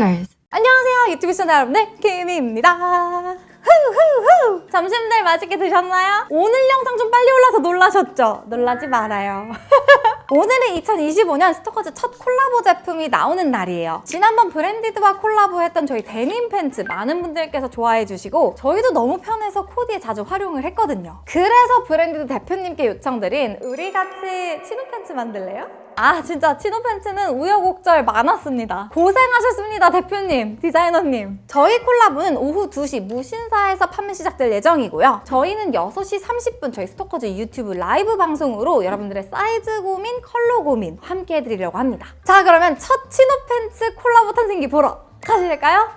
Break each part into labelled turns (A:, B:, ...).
A: Stalkers.
B: 안녕하세요 유튜브 시청자 여러분들 김희입니다 후후후 점심들 맛있게 드셨나요? 오늘 영상 좀 빨리 올라서 놀라셨죠? 놀라지 말아요 오늘은 2025년 스토커즈 첫 콜라보 제품이 나오는 날이에요 지난번 브랜디드와 콜라보했던 저희 데님 팬츠 많은 분들께서 좋아해 주시고 저희도 너무 편해서 코디에 자주 활용을 했거든요 그래서 브랜디드 대표님께 요청드린 우리 같이 치노 팬츠 만들래요? 아 진짜 치노 팬츠는 우여곡절 많았습니다. 고생하셨습니다 대표님, 디자이너님. 저희 콜라보는 오후 2시 무신사에서 판매 시작될 예정이고요. 저희는 6시 30분 저희 스토커즈 유튜브 라이브 방송으로 여러분들의 사이즈 고민, 컬러 고민 함께 해드리려고 합니다. 자 그러면 첫 치노 팬츠 콜라보 탄생기 보러 가실까요?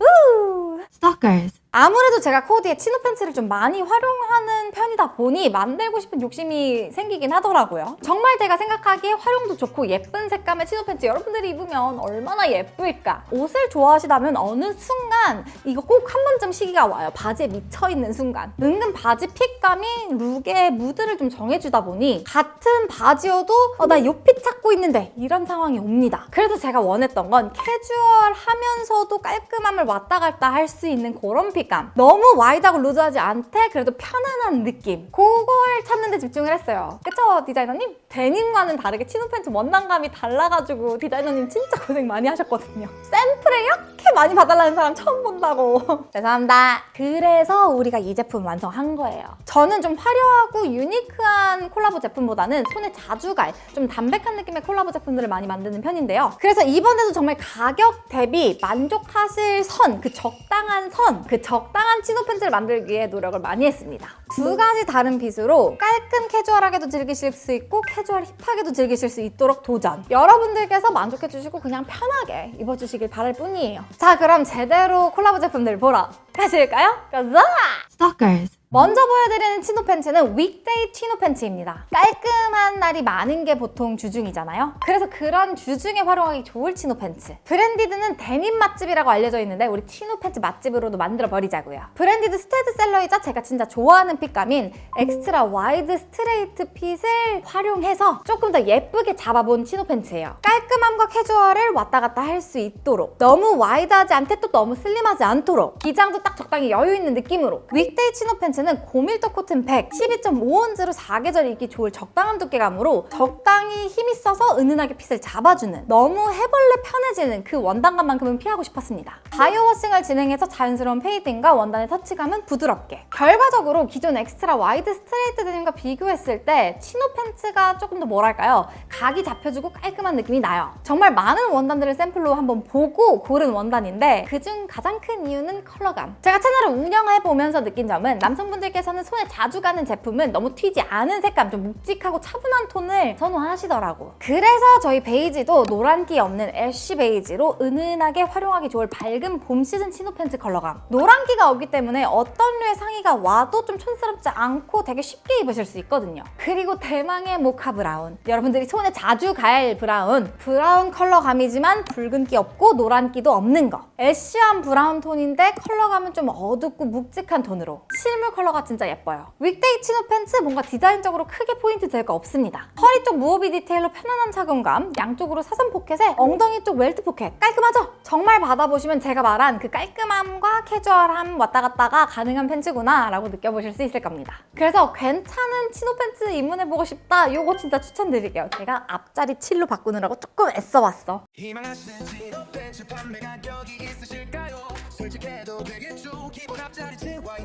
B: 우!
A: Stalkers.
B: 아무래도 제가 코디에 치노 팬츠를 좀 많이 활용하는 편이다 보니 만들고 싶은 욕심이 생기긴 하더라고요. 정말 제가 생각하기에 활용도 좋고 예쁜 색감의 치노 팬츠 여러분들이 입으면 얼마나 예쁠까? 옷을 좋아하시다면 어느 순간 이거 꼭 한 번쯤 시기가 와요. 바지에 미쳐있는 순간. 은근 바지 핏감이 룩의 무드를 좀 정해주다 보니 같은 바지여도 어, 나 요핏 찾고 있는데 이런 상황이 옵니다. 그래서 제가 원했던 건 캐주얼하면서도 깔끔함을 왔다 갔다 할 수 있는 그런 핏 감. 너무 와이드하고 루즈하지 않대 그래도 편안한 느낌. 그걸 찾는 데 집중을 했어요. 그쵸 디자이너님? 데님과는 다르게 치노 팬츠 원단감이 달라가지고 디자이너님 진짜 고생 많이 하셨거든요. 샘플을 이렇게 많이 봐달라는 사람 처음 본다고. 죄송합니다. 그래서 우리가 이 제품 완성한 거예요. 저는 좀 화려하고 유니크한 콜라보 제품보다는 손에 자주 갈 좀 담백한 느낌의 콜라보 제품들을 많이 만드는 편인데요. 그래서 이번에도 정말 가격 대비 만족하실 선, 그 적당한 선, 그 적 당한 치노 팬츠를 만들기 위해 노력을 많이 했습니다. 두 가지 다른 핏으로 깔끔 캐주얼하게도 즐기실 수 있고 캐주얼 힙하게도 즐기실 수 있도록 도전. 여러분들께서 만족해 주시고 그냥 편하게 입어주시길 바랄 뿐이에요. 자, 그럼 제대로 콜라보 제품들 보러 가실까요? 가자!
A: Stalkers.
B: 먼저 보여드리는 치노 팬츠는 윅데이 치노 팬츠입니다. 깔끔한 날이 많은 게 보통 주중이잖아요. 그래서 그런 주중에 활용하기 좋을 치노 팬츠. 브랜디드는 데님 맛집이라고 알려져 있는데 우리 치노 팬츠 맛집으로도 만들어 버리자고요. 브랜디드 스테드셀러이자 제가 진짜 좋아하는 핏감인 엑스트라 와이드 스트레이트 핏을 활용해서 조금 더 예쁘게 잡아본 치노 팬츠예요. 깔끔함과 캐주얼을 왔다 갔다 할 수 있도록 너무 와이드하지 않대 또 너무 슬림하지 않도록 기장도 딱 적당히 여유 있는 느낌으로 윅데이 치노 팬츠는 고밀도 코튼 100 12.5온즈로 사계절 입기 좋을 적당한 두께감으로 적당히 힘 있어서 은은하게 핏을 잡아주는 너무 해벌레 편해지는 그 원단감만큼은 피하고 싶었습니다. 바이오 워싱을 진행해서 자연스러운 페이딩과 원단의 터치감은 부드럽게 결과적으로 기존 엑스트라 와이드 스트레이트 데님과 비교했을 때 치노 팬츠가 조금 더 뭐랄까요 각이 잡혀주고 깔끔한 느낌이 나요. 정말 많은 원단들을 샘플로 한번 보고 고른 원단인데 그중 가장 큰 이유는 컬러감. 제가 채널을 운영해보면서 느낀 점은 남성분 들께서는 손에 자주 가는 제품은 너무 튀지 않은 색감, 좀 묵직하고 차분한 톤을 선호하시더라고. 그래서 저희 베이지도 노란기 없는 애쉬 베이지로 은은하게 활용하기 좋을 밝은 봄 시즌 치노 팬츠 컬러감. 노란기가 없기 때문에 어떤 류의 상의가 와도 좀 촌스럽지 않고 되게 쉽게 입으실 수 있거든요. 그리고 대망의 모카 브라운. 여러분들이 손에 자주 갈 브라운. 브라운 컬러감이지만 붉은기 없고 노란기도 없는 거. 애쉬한 브라운 톤인데 컬러감은 좀 어둡고 묵직한 톤으로. 실물 컬러 가 진짜 예뻐요. 윅데이 치노 팬츠 뭔가 디자인적으로 크게 포인트 될 거 없습니다. 허리 쪽 무오비 디테일로 편안한 착용감, 양쪽으로 사선 포켓에 엉덩이 쪽 웰트 포켓 깔끔하죠? 정말 받아보시면 제가 말한 그 깔끔함과 캐주얼함 왔다 갔다가 가능한 팬츠구나 라고 느껴보실 수 있을 겁니다. 그래서 괜찮은 치노 팬츠 입문해보고 싶다 요거 진짜 추천드릴게요. 제가 앞자리 7로 바꾸느라고 조금 애써봤어.
C: 희망하시는지 벤츠 판매 가격이 있으실까요? 솔직해도 되겠죠 기본 앞자리 채와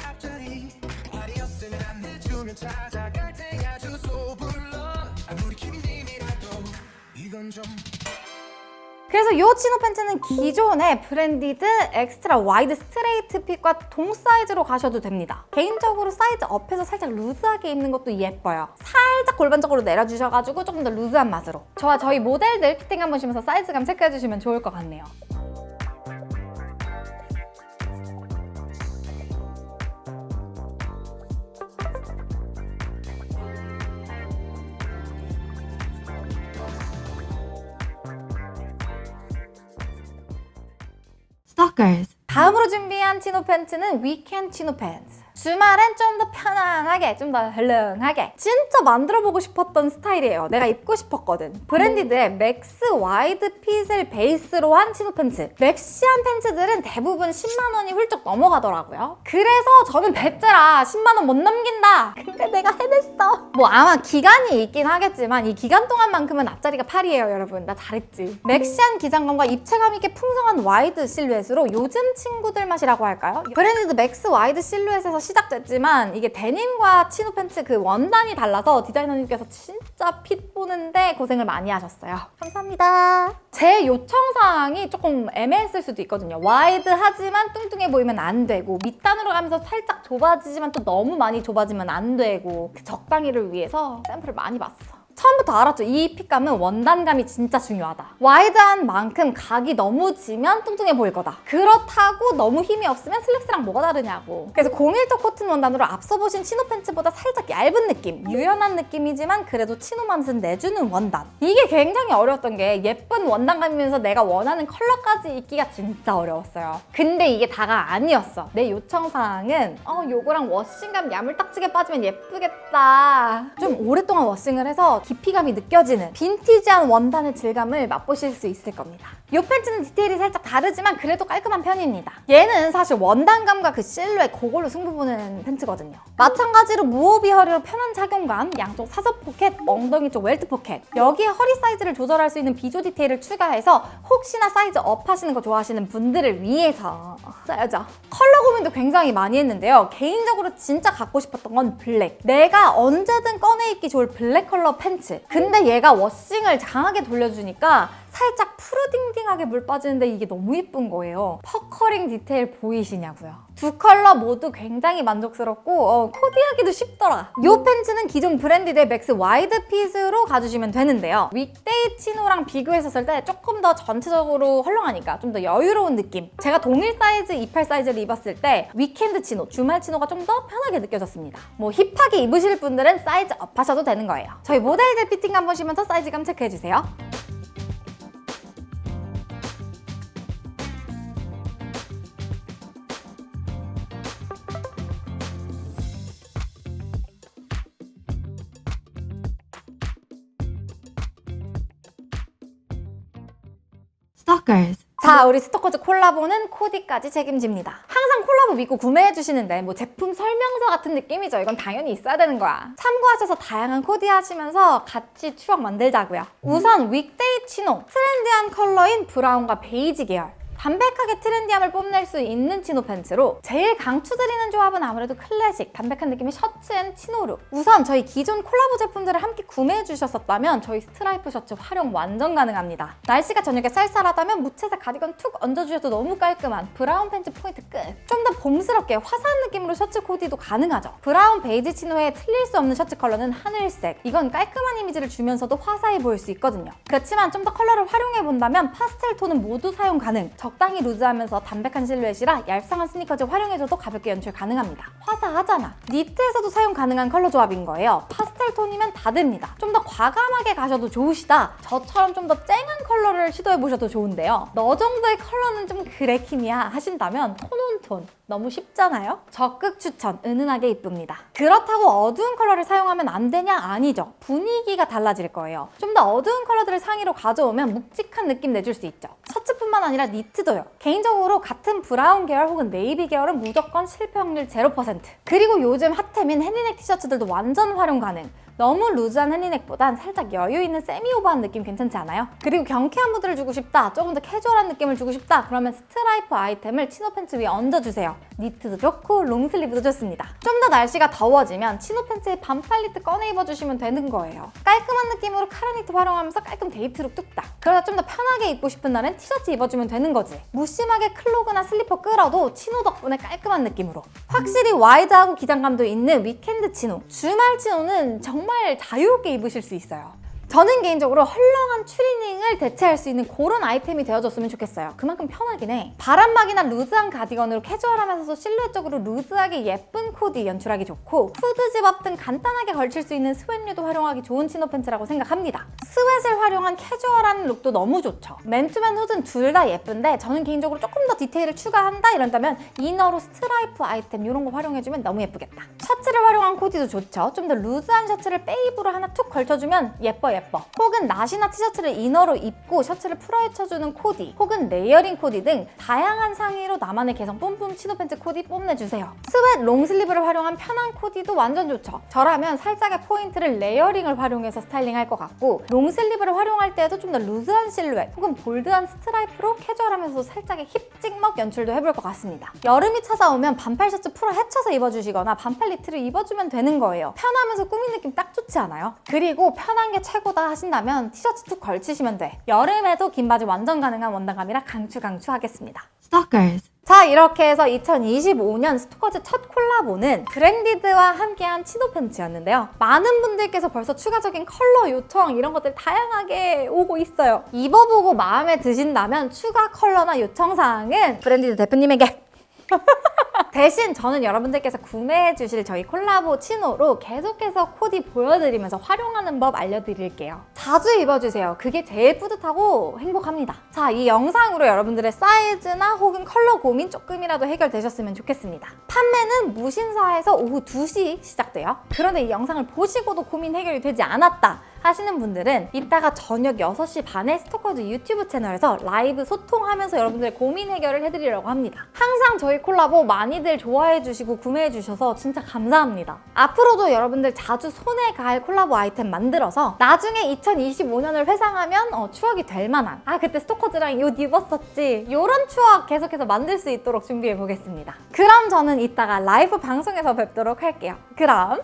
B: 그래서 이 치노 팬츠는 기존의 브랜디드 엑스트라 와이드 스트레이트 핏과 동 사이즈로 가셔도 됩니다. 개인적으로 사이즈 업해서 살짝 루즈하게 입는 것도 예뻐요. 살짝 골반적으로 내려주셔가지고 조금 더 루즈한 맛으로. 저와 저희 모델들 피팅 한번 보시면서 사이즈감 체크해주시면 좋을 것 같네요.
A: Stalkers.
B: 다음으로 준비한 치노 팬츠는 위켄 치노 팬츠. 주말엔 좀 더 편안하게, 좀더 헐렁하게. 진짜 만들어보고 싶었던 스타일이에요. 내가 입고 싶었거든. 브랜디드의 맥스 와이드 핏을 베이스로 한 치노 팬츠. 맥시한 팬츠들은 대부분 10만 원이 훌쩍 넘어가더라고요. 그래서 저는 배째라 10만 원 못 넘긴다. 근데 내가 해냈어. 뭐 아마 기간이 있긴 하겠지만 이 기간 동안만큼은 앞자리가 8이에요, 여러분. 나 잘했지. 맥시한 기장감과 입체감 있게 풍성한 와이드 실루엣으로 요즘 친구들 맛이라고 할까요? 브랜디드 맥스 와이드 실루엣에서 시작됐지만 이게 데님과 치노 팬츠 그 원단이 달라서 디자이너님께서 진짜 핏 보는데 고생을 많이 하셨어요. 감사합니다. 제 요청사항이 조금 애매했을 수도 있거든요. 와이드하지만 뚱뚱해 보이면 안 되고 밑단으로 가면서 살짝 좁아지지만 또 너무 많이 좁아지면 안 되고 그 적당히를 위해서 샘플을 많이 봤어. 처음부터 알았죠. 이 핏감은 원단감이 진짜 중요하다. 와이드한 만큼 각이 너무 지면 뚱뚱해 보일 거다. 그렇다고 너무 힘이 없으면 슬랙스랑 뭐가 다르냐고. 그래서 01도 코튼 원단으로 앞서 보신 치노 팬츠보다 살짝 얇은 느낌, 유연한 느낌이지만 그래도 치노 맛은 내주는 원단. 이게 굉장히 어려웠던 게 예쁜 원단감이면서 내가 원하는 컬러까지 입기가 진짜 어려웠어요. 근데 이게 다가 아니었어. 내 요청사항은 어 요거랑 워싱감 야물딱지게 빠지면 예쁘겠다. 좀 오랫동안 워싱을 해서 깊이감이 느껴지는 빈티지한 원단의 질감을 맛보실 수 있을 겁니다. 이 팬츠는 디테일이 살짝 다르지만 그래도 깔끔한 편입니다. 얘는 사실 원단감과 그 실루엣 그걸로 승부 보는 팬츠거든요. 마찬가지로 무오비 허리로 편한 착용감, 양쪽 사선 포켓, 엉덩이 쪽 웰트 포켓 여기에 허리 사이즈를 조절할 수 있는 비조 디테일을 추가해서 혹시나 사이즈 업 하시는 거 좋아하시는 분들을 위해서 써야죠. 컬러 고민도 굉장히 많이 했는데요. 개인적으로 진짜 갖고 싶었던 건 블랙. 내가 언제든 꺼내 입기 좋을 블랙 컬러 팬츠. 근데 얘가 워싱을 장하게 돌려주니까 살짝 푸르딩딩하게 물 빠지는데 이게 너무 예쁜 거예요. 퍼커링 디테일 보이시냐고요. 두 컬러 모두 굉장히 만족스럽고 어, 코디하기도 쉽더라. 이 팬츠는 기존 브랜디드의 맥스 와이드 핏으로 가주시면 되는데요. 윗데이 치노랑 비교했었을 때 조금 더 전체적으로 헐렁하니까 좀 더 여유로운 느낌. 제가 동일 사이즈 28 사이즈를 입었을 때 위켄드 치노, 주말 치노가 좀 더 편하게 느껴졌습니다. 뭐 힙하게 입으실 분들은 사이즈 업 하셔도 되는 거예요. 저희 모델들 피팅감 보시면서 사이즈감 체크해주세요.
A: Stalkers.
B: 자, 우리 스토커즈 콜라보는 코디까지 책임집니다. 항상 콜라보 믿고 구매해 주시는데 뭐 제품 설명서 같은 느낌이죠. 이건 당연히 있어야 되는 거야. 참고하셔서 다양한 코디 하시면서 같이 추억 만들자고요. 우선 윅데이 치노. 트렌디한 컬러인 브라운과 베이지 계열. 담백하게 트렌디함을 뽐낼 수 있는 치노 팬츠로 제일 강추드리는 조합은 아무래도 클래식, 담백한 느낌의 셔츠 앤 치노룩. 우선 저희 기존 콜라보 제품들을 함께 구매해 주셨었다면 저희 스트라이프 셔츠 활용 완전 가능합니다. 날씨가 저녁에 쌀쌀하다면 무채색 가디건 툭 얹어주셔도 너무 깔끔한 브라운 팬츠 포인트 끝. 좀 더 봄스럽게 화사한 느낌으로 셔츠 코디도 가능하죠. 브라운 베이지 치노에 틀릴 수 없는 셔츠 컬러는 하늘색. 이건 깔끔한 이미지를 주면서도 화사해 보일 수 있거든요. 그렇지만 좀 더 컬러를 활용해 본다면 파스텔 톤은 모두 사용 가능 적당히 루즈하면서 담백한 실루엣이라 얄쌍한 스니커즈 활용해줘도 가볍게 연출 가능합니다. 화사하잖아. 니트에서도 사용 가능한 컬러 조합인 거예요. 파스텔 톤이면 다 됩니다. 좀 더 과감하게 가셔도 좋으시다. 저처럼 좀 더 쨍한 컬러를 시도해보셔도 좋은데요. 너 정도의 컬러는 좀 그래키미야 하신다면 톤온톤 너무 쉽잖아요? 적극 추천, 은은하게 이쁩니다. 그렇다고 어두운 컬러를 사용하면 안 되냐? 아니죠. 분위기가 달라질 거예요. 좀 더 어두운 컬러들을 상의로 가져오면 묵직한 느낌 내줄 수 있죠. 셔츠뿐만 아니라 니트 도요. 개인적으로 같은 브라운 계열 혹은 네이비 계열은 무조건 실패 확률 0%. 그리고 요즘 핫템인 헤니넥 티셔츠들도 완전 활용 가능. 너무 루즈한 헤니넥보단 살짝 여유 있는 세미 오버한 느낌 괜찮지 않아요? 그리고 경쾌한 무드를 주고 싶다, 조금 더 캐주얼한 느낌을 주고 싶다, 그러면 스트라이프 아이템을 치노 팬츠 위에 얹어주세요. 니트도 좋고 롱슬리브도 좋습니다. 좀 더 날씨가 더워지면 치노 팬츠에 반팔 니트 꺼내 입어주시면 되는 거예요. 깔끔한 느낌으로 카라 니트 활용하면서 깔끔 데이트룩 뚝딱. 그러다 좀 더 편하게 입고 싶은 날은 티셔츠 입어주면 되는 거지. 무심하게 클로그나 슬리퍼 끌어도 치노 덕분에 깔끔한 느낌으로. 확실히 와이드하고 기장감도 있는 위켄드 치노. 주말 치노는 정말 자유롭게 입으실 수 있어요. 저는 개인적으로 헐렁한 추리닝을 대체할 수 있는 그런 아이템이 되어줬으면 좋겠어요. 그만큼 편하긴 해. 바람막이나 루즈한 가디건으로 캐주얼하면서도 실루엣적으로 루즈하게 예쁜 코디 연출하기 좋고 후드 집업 등 간단하게 걸칠 수 있는 스웨트류도 활용하기 좋은 치노 팬츠라고 생각합니다. 스웨트를 활용한 캐주얼한 룩도 너무 좋죠. 맨투맨 후드는 둘 다 예쁜데 저는 개인적으로 조금 더 디테일을 추가한다 이런다면 이너로 스트라이프 아이템 이런 거 활용해주면 너무 예쁘겠다. 셔츠를 활용한 코디도 좋죠. 좀 더 루즈한 셔츠를 베이브로 하나 툭 걸쳐주면 예뻐 예뻐. 혹은 나시나 티셔츠를 이너로 입고 셔츠를 풀어헤쳐주는 코디 혹은 레이어링 코디 등 다양한 상의로 나만의 개성 뿜뿜 치노 팬츠 코디 뽐내주세요. 스웨트 롱슬리브를 활용한 편한 코디도 완전 좋죠. 저라면 살짝의 포인트를 레이어링을 활용해서 스타일링할 것 같고 롱슬리브를 활용할 때에도 좀 더 루즈한 실루엣 혹은 볼드한 스트라이프로 캐주얼하면서 살짝의 힙 찍먹 연출도 해볼 것 같습니다. 여름이 찾아오면 반팔 셔츠 풀어 헤쳐서 입어주시거나 반팔 니트를 입어주면 되는 거예요. 편하면서 꾸민 느낌 딱 좋지 않아요? 그리고 편한 게 최고 다 하신다면 티셔츠 툭 걸치시면 돼. 여름에도 긴 바지 완전 가능한 원단감이라 강추 강추 하겠습니다.
A: Stalkers.
B: 자 이렇게 해서 2025년 스토커즈 첫 콜라보는 브랜디드와 함께한 치노 팬츠였는데요. 많은 분들께서 벌써 추가적인 컬러 요청 이런 것들 다양하게 오고 있어요. 입어보고 마음에 드신다면 추가 컬러나 요청 사항은 브랜디드 대표님에게 대신 저는 여러분들께서 구매해 주실 저희 콜라보 치노로 계속해서 코디 보여드리면서 활용하는 법 알려드릴게요. 자주 입어주세요. 그게 제일 뿌듯하고 행복합니다. 자, 이 영상으로 여러분들의 사이즈나 혹은 컬러 고민 조금이라도 해결되셨으면 좋겠습니다. 판매는 무신사에서 오후 2시 시작돼요. 그런데 이 영상을 보시고도 고민 해결이 되지 않았다. 하시는 분들은 이따가 저녁 6시 반에 스토커즈 유튜브 채널에서 라이브 소통하면서 여러분들의 고민 해결을 해드리려고 합니다. 항상 저희 콜라보 많이들 좋아해 주시고 구매해 주셔서 진짜 감사합니다. 앞으로도 여러분들 자주 손에 갈 콜라보 아이템 만들어서 나중에 2025년을 회상하면 어, 추억이 될 만한 아 그때 스토커즈랑 이옷 입었었지 이런 추억 계속해서 만들 수 있도록 준비해 보겠습니다. 그럼 저는 이따가 라이브 방송에서 뵙도록 할게요. 그럼